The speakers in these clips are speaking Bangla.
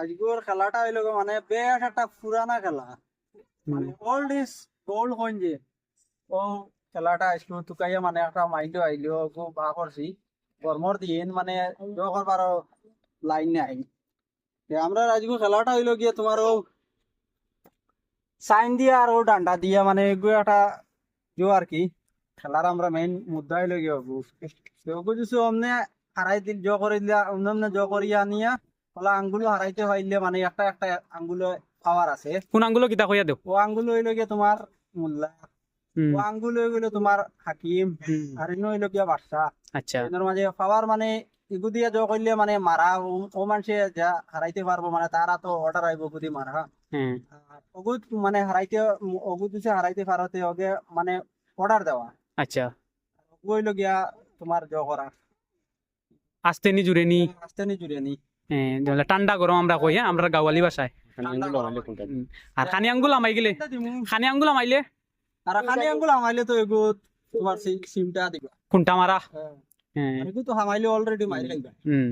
আজকের খেলাটা হইল মানে বেশ একটা পুরানা খেলা। মানে ওল্ড ইজ গোল্ড হইন যে। ও খেলাটা আজকে তুকাইয়া মানে একটা মাইন্ড আইলো খুব ভা করছি গরমর দিন মানে করবার লাইন নাই। আমরা আজকে খেলাটা হইল গিয়ে তোমার ও সাইন দিয়া আর ও ডান্ডা দিয়া মানে এগুলো একটা জো আর কি। খেলার আমরা মেইন মুদ্দা হইল গিয়ে ওগু ওগু অমনে হারাই দিল, জো করে দিলা, অমনে জো করিয়া নিয়া কলা আঙ্গুলো হারাইতে পাইলে মানে একটা একটা আঙ্গুলো পাওয়ার আছে। কোন আঙ্গুলো কিতা কইয়া দেও? ও আঙ্গুল হইল গিয়ে তোমার মোল্লা। ও আঙ্গুল হয়ে গেলো তোমার হাকিম। আর ইনো হইল গিয়া বাদশা আচ্ছা। এদের মাঝে পাওয়ার মানে ইগু দিয়া জো মানে মারা ও- মানুষে যা হারাইতে পারব মানে তারা তো অর্ডার আইব গুদি মারা। হ্যাঁ। আর ওগুত মানে হারাইতে ওগুত দিছে হারাইতে পারতে ওকে মানে অর্ডার দেওয়া। আচ্ছা। ওগু গিয়া তোমার জো করা। আস্তে নি জুড়ে নি। আস্তে নি জুড়ে নি। হ্যাঁ ঠান্ডা গরম আমরা কই হ্যাঁ? আমরা গাওয়ালি ভাষায়। আর খানি আঙ্গুল আমাইগিলে। খানি আঙ্গুল আমাইলে। আর খালি আঙ্গুল হামাইলে তো এগুত তোমার সেই সিমটা দিবা। খুন্টা মারা? হ্যাঁ। এগু তো হামাইলে অলরেডি মারি খাইবা হুম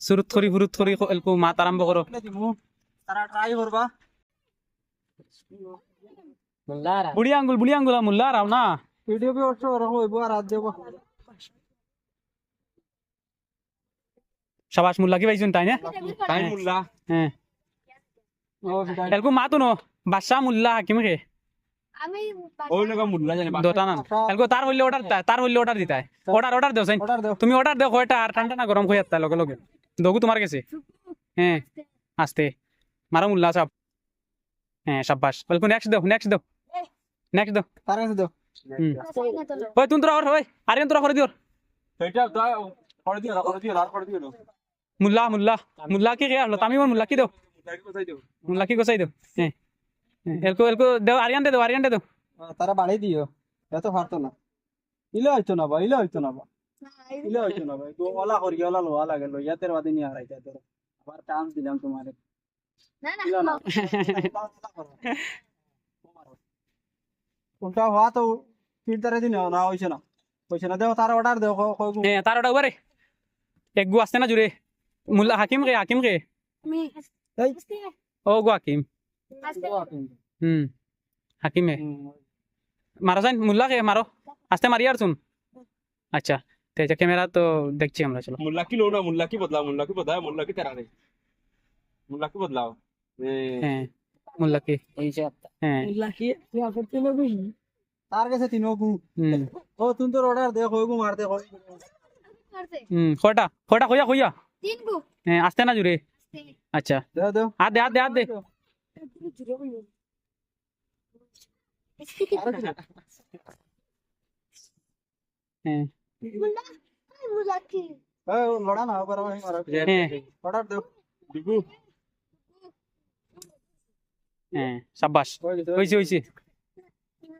সুরুত করি ফুরুত করি এলকু মাত আরম্ভ করো। তারা ট্রাই করবা। বুড়ি আঙ্গুল বুড়ি আঙ্গুল মুল্লা রাও না? ভিডিও বি অবশ্য হইব আর রাত দেব। সাবাস মুল্লা কি পাইছুন তাই না? তাই হ্যাঁ। মুল্লা। হ্যাঁ। ও বিদায় এলকু মাতো ন বাদশাহ মুল্লা হাকিম না তার হইলে অর্ডার তার হইলে অর্ডার দিতা অর্ডার অর্ডার দেও সাইন। অর্ডার দেও। তুমি অর্ডার দেও কয়টা? আর ঠান্ডা না গরম হয়ে যাত্তা লগে লগে। দগু তোমার কাছে হ্যাঁ। আস্তে। মারো মুল্লা সাব। হ্যাঁ সাব্বাস। বলকু নেক্সট দাও নেক্সট দাও। নেক্সট দাও। তার কাছে দেও। ওই তুমি তোরা ওই আরে তোরা করে দিও। সেটা তো করে দিও করে দিও আর করে দিও মুল্লা মুল্লা মুল্লা কি কে আসলো তামিম মুল্লা কি দেও? মুল্লা কি গোসাই দেও? হ্যাঁ এলকো এলকো দেও আরিয়ান দে দেও আরিয়ান দে দেও। তারা বাড়াই দিও এত পারতো না। ইলে হইতো না বা ইলে হইতো না বা ইলে হইতো না ভাই তো ওলা করি ওলা লোয়া লাগে লইয়াতে বাদি নিয়ে হারাইতে তোর আবার চান্স দিলাম তোমারে না না। উল্টা হওয়া তো ফিল্টারে দিন না হইছে না। হইছে না। দেও তার অর্ডার দেও হ্যাঁ তার ওটা উবারে এক গু না জুড়ে मुल्ला हाकिम रे हाकिम रे। ओ गो हाकिम। हम्म है हम्म, मारो सन मुल्ला रे मारो। आस्ते मारिया सुन अच्छा त्याच्या कॅमेरा तो देखची हमरा चलो। मुल्ला की लो ना मुल्ला की बदलाव मुल्ला की बदलाव मुल्ला की तेरा रे मुल्ला की बदलाव। मुल्ला की। पैसे आता। मुल्ला की या फिर तीनों को। तार कैसे तीनों को? हम्म। ओ तुम तो ऑर्डर देखो को मार देखो हम्म खोटा खोटा खोया खोया। তিন গু হ্যাঁ আসতে না জুড়ে আচ্ছা দেও দেও হাত দে হাত দে হাত দে হ্যাঁ মুলা মুলা কি এই লড়া না পারো মারো হ্যাঁ অর্ডার দেও दिगू হ্যাঁ সাব্বাস কই দিছো হইছে হইছে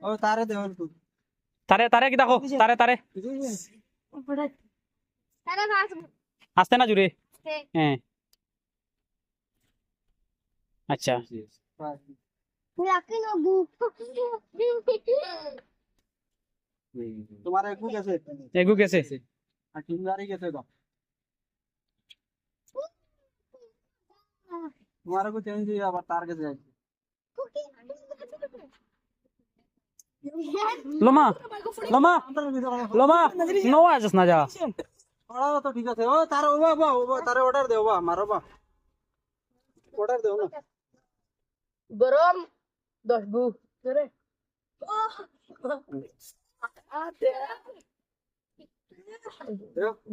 ও তারে দেও একটু তারে তারে কি দেখো তারে তারে তারা পাঁচ আসতে না জুড়ে হ্যাঁ। আচ্ছা। তোমার একু গেছে? এগু গেছে। আর টিম গেছে তো তোমার একু চেঞ্জ হয়ে আবার তার কাছে যাচ্ছে লোমা লোমা লোমা নো আজস না যা। তো ঠিক আছে। ও তার ও ও বাবা তারে অর্ডার দেও বা মারো বা অর্ডার দেও না। গরম দশ গু ধরে।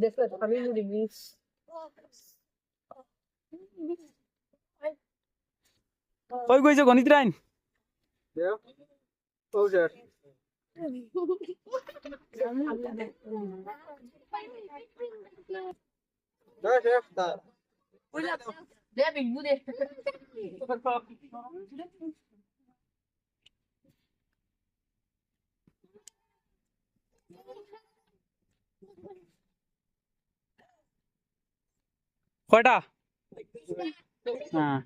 দেখো আমি মুড়ি মিস কই গইছে গণিত রাইন? দেও। ও স্যার দেও শেফ তার দে বিগু দে কয়টা হ্যাঁ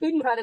তিন ভারে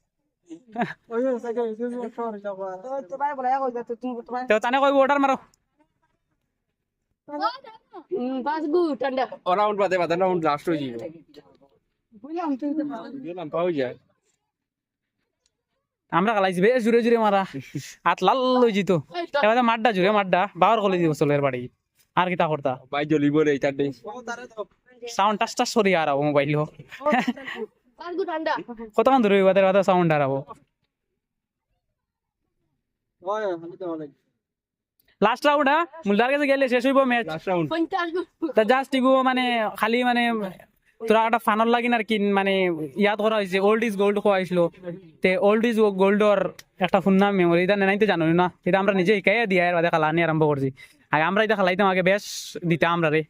তো তানে কইব অর্ডার মারো পাঁচ গু ঠান্ডা রাউন্ড বাদে বাদে রাউন্ড লাস্ট যাবে। গেলাম পাওয়া যায় আমরা খালাইছি বেশ জুড়ে জুড়ে মারা হাত লাল লই জিত এবার মাড্ডা জুড়ে মাড্ডা বাবার কলে দিব চলের বাড়ি আর কিতা করতা ভাই জ্বলিব রে এইটার ডে ও তারে তো সাউন্ড টাচ টাচ সরি আর মোবাইল ঠান্ডা কতক্ষণ ধরে বাদের বাদের সাউন্ড হারাবো? লাস্ট রাউন্ড হ্যাঁ? মুলদার কাছে গেলে শেষ হইব ম্যাচ তা জাস্ট ইগো মানে খালি মানে তোরা একটা ফানর লাগিন আর কি মানে ইয়াদ করা হয়েছে ওল্ড ইজ গোল্ড কোয়া হয়েছিল। তে ওল্ড ইজ গোল্ডর একটা ফুন্না মেমোরি এটা নেনাইতে জানো না। এটা আমরা নিজে শিখাই দিয়া এর বাদে খালানি আরম্ভ করছি আগে আমরা এটা খালাইতাম আগে বেশ দিতাম আমরা রে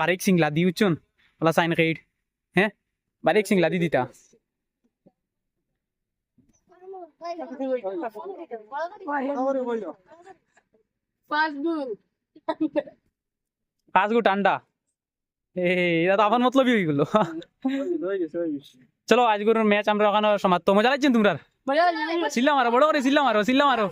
বারিক সিংলা দি উচ্চন ওলা সাইন কেইড হ্যাঁ বারিক সিংলা দি দিতা ওরে বইলো পাঁচ গু পাঁচ গো ঠান্ডা এটা তো আমার মতলবই হয়ে গেল। চলো আজকের ম্যাচ আমরা ওখানে সমাপ্ত। মজা লাগছেন তোমরা সিল্লা মারো বড় করে সিল্লা মারো সিল্লা মারো।